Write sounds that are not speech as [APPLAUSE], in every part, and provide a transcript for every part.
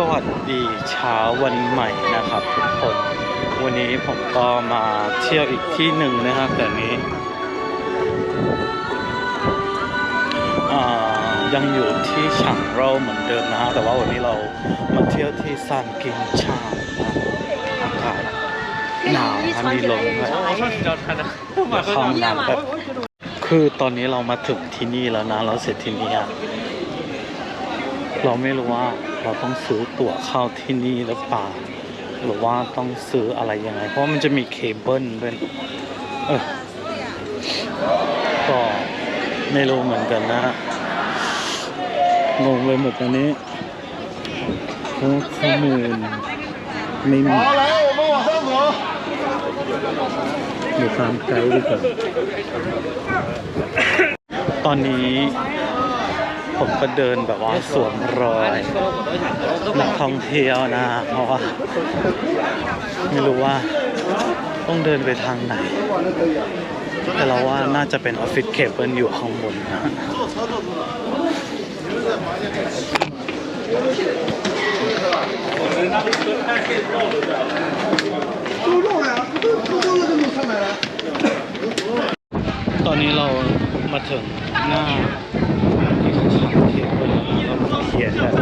สวัสดีเช้าวันใหม่นะครับทุกคน วันนี้ผมก็มาเที่ยวอีกที่หนึ่งนะครับแต่นี้ยังอยู่ที่ฉางเราเหมือนเดิมนะแต่ว่าวันนี้เรามาเที่ยวที่ซานกินชาอากาศหนาวมันมีลมด้วยเข้าน้ำแบบคือตอนนี้เรามาถึงที่นี่แล้วนะเราเสร็จที่นี่อะ เราไม่รู้ว่าเราต้องซื้อตั๋วเข้าที่นี่หรือเปล่าหรือว่าต้องซื้ออะไรยังไง เพราะมันจะมีเคเบิลด้วยเออก็ไม่รู้เหมือนกันนะงงไปหมดตอนนี้ข้อมูลไม่มีดูความใจดีกว่าตอนนี้ ผมก็เดินแบบว่าสวมรอยนักท่องเที่ยวนะ เพราะว่าไม่รู้ว่าต้องเดินไปทางไหน แต่เราว่าน่าจะเป็นออฟฟิศเคเบิลอยู่ข้างบนนะตอนนี้เรามาถึงหน้า เขียนแบบ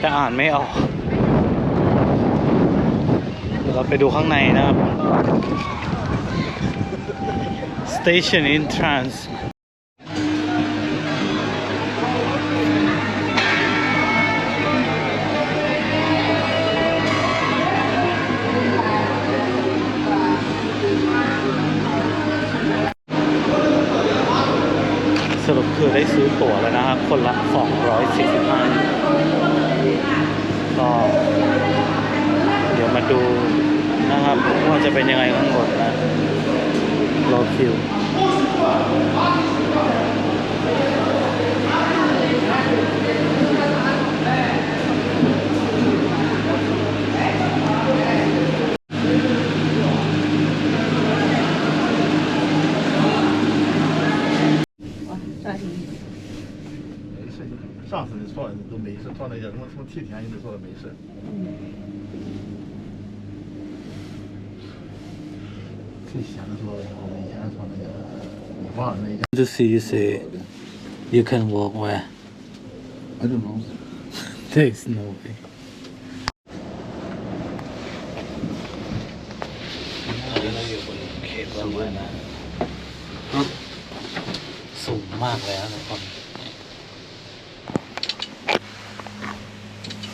แต่อ่านไม่ออก เราไปดูข้างในนะครับ Station Entrance ซื้อตั๋วแล้วนะครับ คนละ 245ก็เดี๋ยวมาดูนะครับว่าจะเป็นยังไงข้างบนนะรอคิว 上次你做的都没事，做那个什么什么替田，你都做的没事。最闲的时候，我们以前做那个，我忘了那个。 to see you say you can walk where I don't know. there is no way [LAUGHS] เราอยู่บนเขตวันเลยนะสูงมากเลยนะทุกคน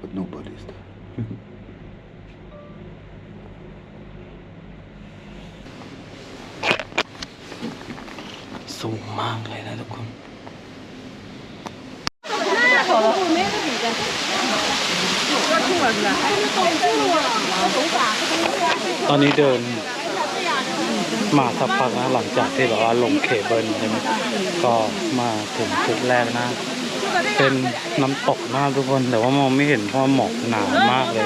But nobody's there. สูงมากเลยนะทุกคนตอนนี้เดินมาสักพักนะหลังจากที่แบบว่าลงเคเบิลใช่ไหมก็มาถึงจุดแรกนะ เป็นน้ำตกนะทุกคน แต่ว่ามองไม่เห็นเพราะหมอกหนามากเลย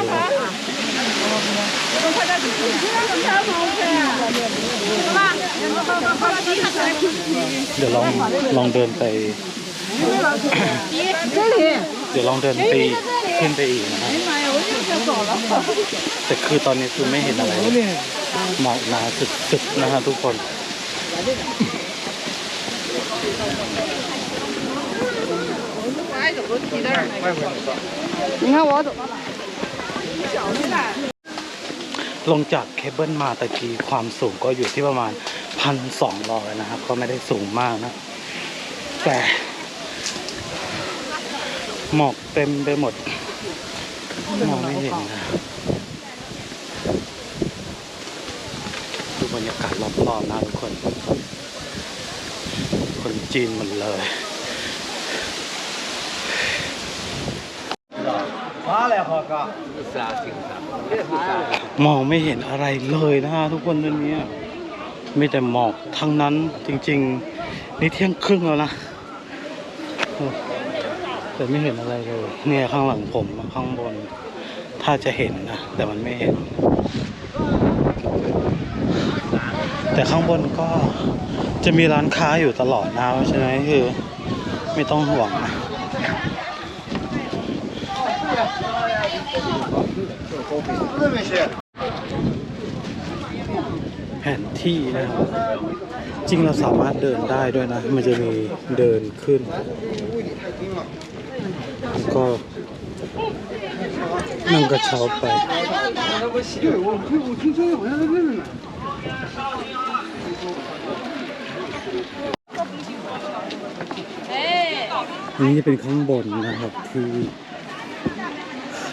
เดี๋ยวลองลองเดินไปเดี๋ยวลองเดินไปขึ้นไปอีกนะครับแต่คือตอนนี้คือไม่เห็นอะไรหมอกหนาสุดๆนะฮะทุกคน ลงจากเคเบิลมาตะกี้ความสูงก็อยู่ที่ประมาณพันสองร้อยนะครับ ก็ไม่ได้สูงมากนะ แต่หมอกเต็มไปหมดมองไม่เห็นนะดูบรรยากาศรอบๆนะทุกคน คนจีนหมดเลย มองไม่เห็นอะไรเลยนะฮะทุกคนตอนนี้มีแต่หมอกทั้งนั้นจริงๆนี่เที่ยงครึ่งแล้วนะแต่ไม่เห็นอะไรเลย เนี่ยข้างหลังผมข้างบน ถ้าจะเห็นนะแต่มันไม่เห็น แต่ข้างบนก็จะมีร้านค้าอยู่ตลอดนะเพราะฉะนั้นคือไม่ต้องห่วงนะ แผนที่นะครับ จริงเราสามารถเดินได้ด้วยนะ มันจะมีเดินขึ้นแล้วก็นั่งกระเช้าไปนี่จะเป็นข้างบนนะครับที่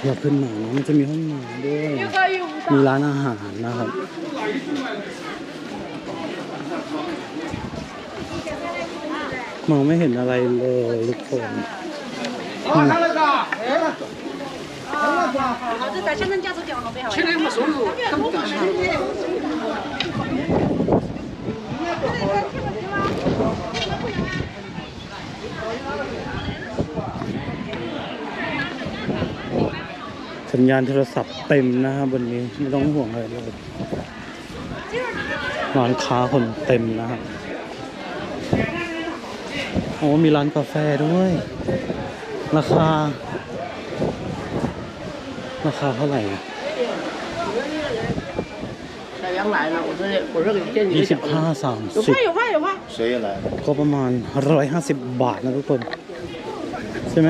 เราขึ้นมานะมันจะมีห้องน้ำด้วย มีร้านอาหารนะครับ มองไม่เห็นอะไรเลยทุกคน สัญญาณโทรศัพท์เต็มนะครับวันนี้ไม่ต้องห่วงเลยเลยร้านค้าคนเต็มนะครับโอ้มีร้านกาแฟด้วย ราคา ราคาเท่าไหร่ยี่สิบห้าสามสิบก็ประมาณร้อยห้าสิบบาทนะทุกคน ใช่ไหม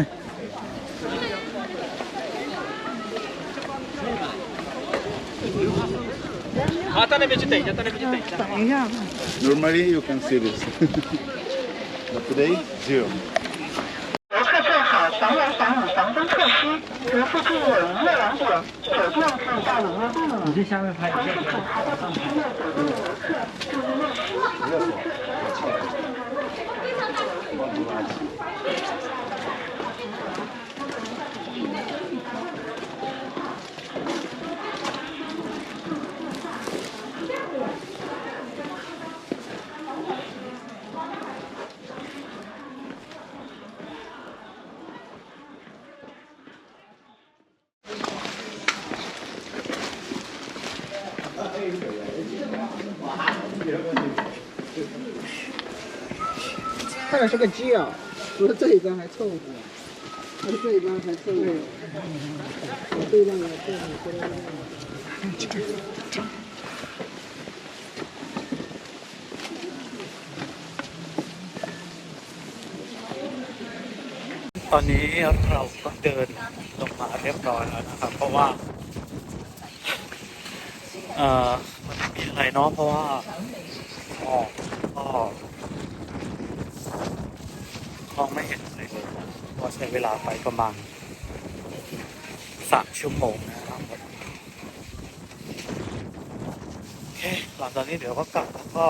Normally you can see this. [LAUGHS] but today, zero. 游客做好防燃防雨防灯措施，如附近有营业网点，酒店可以到里面避免。你这下面拍。同时请还在景区内走动的游客注意落实。 看着是个鸡啊，不是这一张还凑合，还是这一张还凑合。我这一张也凑合，这一张。 ตอนนี้เราก็เดินลงมาเรียบร้อยแล้วนะครับ เพราะว่า เอ่อมั นไม่อะไรเนาะเพราะว่าหมอกก็มองไม่เห็นอะไรเลยเพราะใช้เวลาไปประมาณสามชั่วโมงนะครับโอเคหลังจากนี้เดี๋ยวก็กลับแล้วก็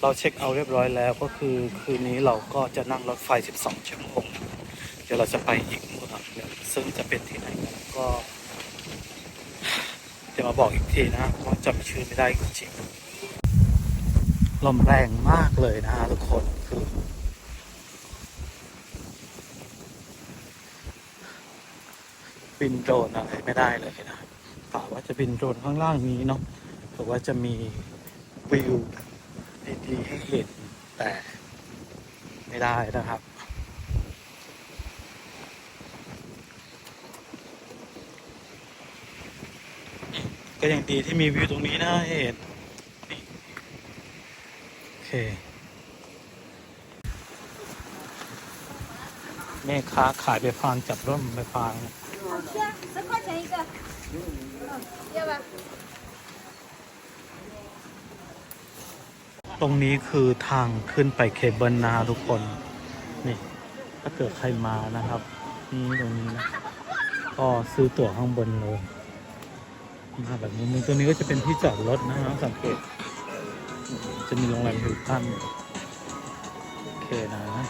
เราเช็คเอาเรียบร้อยแล้วก็คือคืนนี้เราก็จะนั่งรถไฟ 12 ชั่วโมง เดี๋ยวเราจะไปอีกเมืองหนึ่งซึ่งจะเป็นที่ไหนก็ จะมาบอกอีกทีนะเพราะจำชื่อไม่ได้จริงลมแรงมากเลยนะทุกคนคือบินโดรนอะไรไม่ได้เลยนะกะว่าจะบินโดรนข้างล่างนี้เนาะเผื่ว่าจะมีวิวดีๆให้เห็นแต่ไม่ได้นะครับ ก็ยังดีที่มีวิวตรงนี้นะเห็นโอเค แม่ค้าขายใบพางจับร่มใบพางตรงนี้คือทางขึ้นไปเคเบิลนาทุกคน นี่ ถ้าเกิดใครมานะครับ นี่ตรงนี้นะ ก็ซื้อตั๋วข้างบนเลย มาแบบมุมตรงนี้ก็จะเป็นที่จอดรถนะครับสังเกต จะมีโรงแรมฮิลตันนะ